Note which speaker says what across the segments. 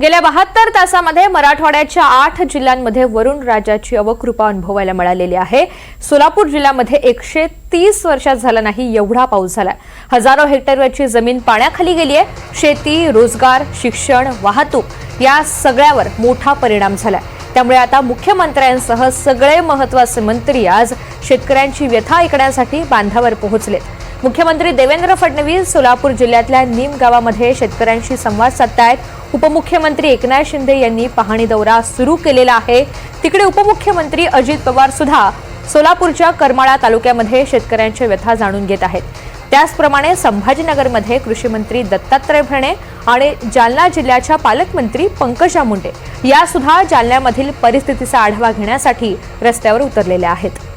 Speaker 1: गेल्या बहात्तर तासामध्ये मराठवाड्याच्या आठ जिल्ह्यांमध्ये वरुण राजाची अवकृपा अनुभवायला मिळालेली आहे. सोलापूर जिल्ह्यामध्ये एकशे तीस वर्षात झाला नाही एवढा पाऊस झाला हजारो हेक्टरवरची जमीन पाण्याखाली गेली आहे. शेती रोजगार शिक्षण वाहतूक या सगळ्यावर मोठा परिणाम झाला त्यामुळे आता मुख्यमंत्र्यांसह सगळे महत्त्वाचे मंत्री आज शेतकऱ्यांची व्यथा ऐकण्यासाठी बांधावर पोहोचलेत. मुख्यमंत्री देवेंद्र फडणवीस सोलापूर जिल्ह्यातल्या नीम गावामध्ये शेतकऱ्यांशी संवाद साधतायत. उपमुख्यमंत्री एकनाथ शिंदे यांनी पाहणी दौरा सुरू केलेला आहे. तिकडे उपमुख्यमंत्री अजित पवार सुद्धा सोलापूरच्या करमाळा तालुक्यामध्ये शेतकऱ्यांच्या व्यथा जाणून घेत आहेत. त्याचप्रमाणे संभाजीनगरमध्ये कृषीमंत्री दत्तात्रय भरणे आणि जालना जिल्ह्याच्या पालकमंत्री पंकजा मुंडे. या सुद्धा जालन्यामधील परिस्थितीचा आढावा घेण्यासाठी रस्त्यावर उतरलेल्या आहेत.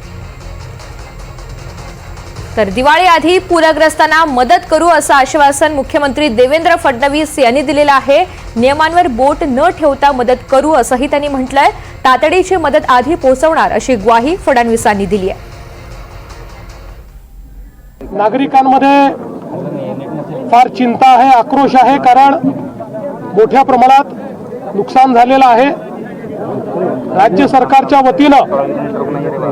Speaker 1: तर दिवाळी आधी पूरग्रस्तांना मदत करू असं आश्वासन मुख्यमंत्री देवेंद्र फडणवीस यांनी दिलेलं आहे. नियमांवर बोट न ठेवता मदत करू असंही त्यांनी म्हटलंय. तातडीची मदत आधी पोहोचवणार अशी ग्वाही फडणवीसांनी दिली आहे.
Speaker 2: नागरिकांमध्ये फार चिंता आहे आक्रोश आहे कारण मोठ्या प्रमाणात नुकसान झालेलं आहे. राज्य सरकारच्या वतीनं